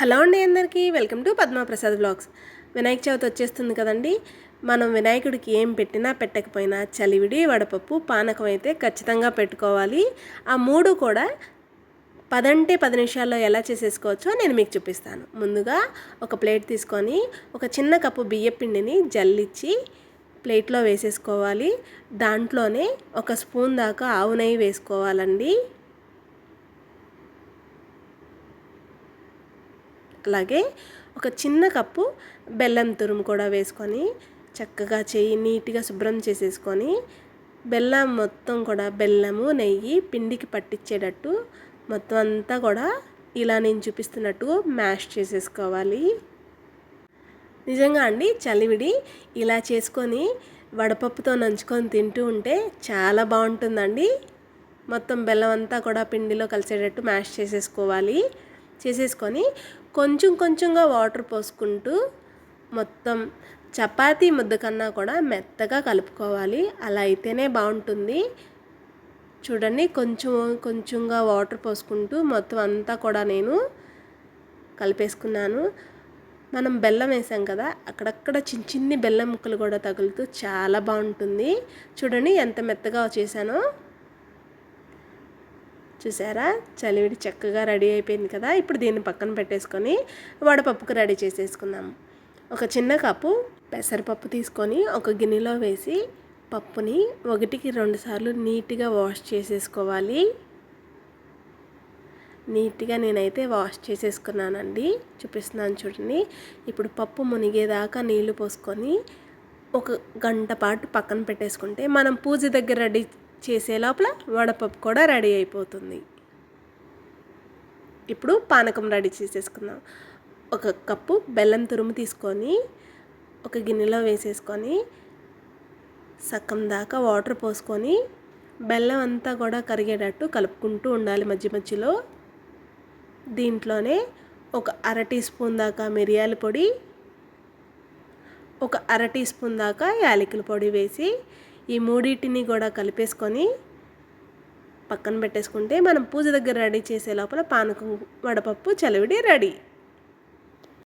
Hello అండి అందరికీ welcome to Padmaprasad blogs Vinayaka Chavithi వచ్చేస్తుంది కదండి. మనం వినాయకుడికి ఏం పెట్టినా పెట్టకపోయినా చలివిడి వడపప్పు పానకం అయితే ఖచ్చితంగా పెట్టుకోవాలి. ఆ మూడు కూడా పదంటే పది నిమిషాల్లో ఎలా చేసేసుకోవచ్చో నేను మీకు చూపిస్తాను. ముందుగా ఒక ప్లేట్ తీసుకొని ఒక చిన్న కప్పు బియ్యపిండిని జల్లిచ్చి ప్లేట్లో వేసేసుకోవాలి. దాంట్లోనే ఒక స్పూన్ దాకా ఆవు నెయ్యి వేసుకోవాలండి. అలాగే ఒక చిన్న కప్పు బెల్లం తురుము కూడా వేసుకొని చక్కగా చేయి నీట్గా శుభ్రం చేసేసుకొని బెల్లం మొత్తం కూడా బెల్లము నెయ్యి పిండికి పట్టించేటట్టు మొత్తం అంతా కూడా ఇలా నేను చూపిస్తున్నట్టు మ్యాష్ చేసేసుకోవాలి. నిజంగా అండి చలివిడి ఇలా చేసుకొని వడపప్పుతో నంచుకొని తింటూ ఉంటే చాలా బాగుంటుందండి. మొత్తం బెల్లం అంతా కూడా పిండిలో కలిసేటట్టు మ్యాష్ చేసేసుకోవాలి. చేసేసుకొని కొంచెం కొంచెంగా వాటర్ పోసుకుంటూ మొత్తం చపాతీ ముద్ద కన్నా కూడా మెత్తగా కలుపుకోవాలి. అలా అయితేనే బాగుంటుంది. చూడండి కొంచెం కొంచెంగా వాటర్ పోసుకుంటూ మొత్తం అంతా కూడా నేను కలిపేసుకున్నాను. మనం బెల్లం వేసాం కదా అక్కడక్కడ చిన్న చిన్ని బెల్లం ముక్కలు కూడా తగులుతూ చాలా బాగుంటుంది. చూడండి ఎంత మెత్తగా చేశానో. చూసారా? చలివిడి చక్కగా రెడీ అయిపోయింది కదా? ఇప్పుడు దీన్ని పక్కన పెట్టేసుకొని వడపప్పుకు రెడీ చేసేసుకుందాం. ఒక చిన్న కప్పు పెసరపప్పు తీసుకొని ఒక గిన్నెలో వేసి పప్పుని ఒకటికి రెండు సార్లు నీట్గా వాష్ చేసేసుకోవాలి. నీట్గా నేనైతే వాష్ చేసేసుకున్నానండి. చూపిస్తున్నాను చూడండి. ఇప్పుడు పప్పు మునిగేదాకా నీళ్ళు పోసుకొని ఒక గంట పాటు పక్కన పెట్టేసుకుంటే మనం పూజ దగ్గర రెడీ చేసే లోపల వడపప్పు కూడా రెడీ అయిపోతుంది. ఇప్పుడు పానకం రెడీ చేసేసుకుందాం. ఒక కప్పు బెల్లం తురుము తీసుకొని ఒక గిన్నెలో వేసేసుకొని సగం దాకా వాటర్ పోసుకొని బెల్లం అంతా కూడా కరిగేటట్టు కలుపుకుంటూ ఉండాలి మధ్య మధ్యలో. దీంట్లోనే ఒక అర టీ స్పూన్ దాకా మిరియాల పొడి ఒక అర టీ స్పూన్ దాకా యాలకుల పొడి వేసి ఈ మూడింటిని కూడా కలిపేసుకొని పక్కన పెట్టేసుకుంటే మనం పూజ దగ్గర రెడీ చేసే లోపల పానకం వడపప్పు చలివిడి రెడీ.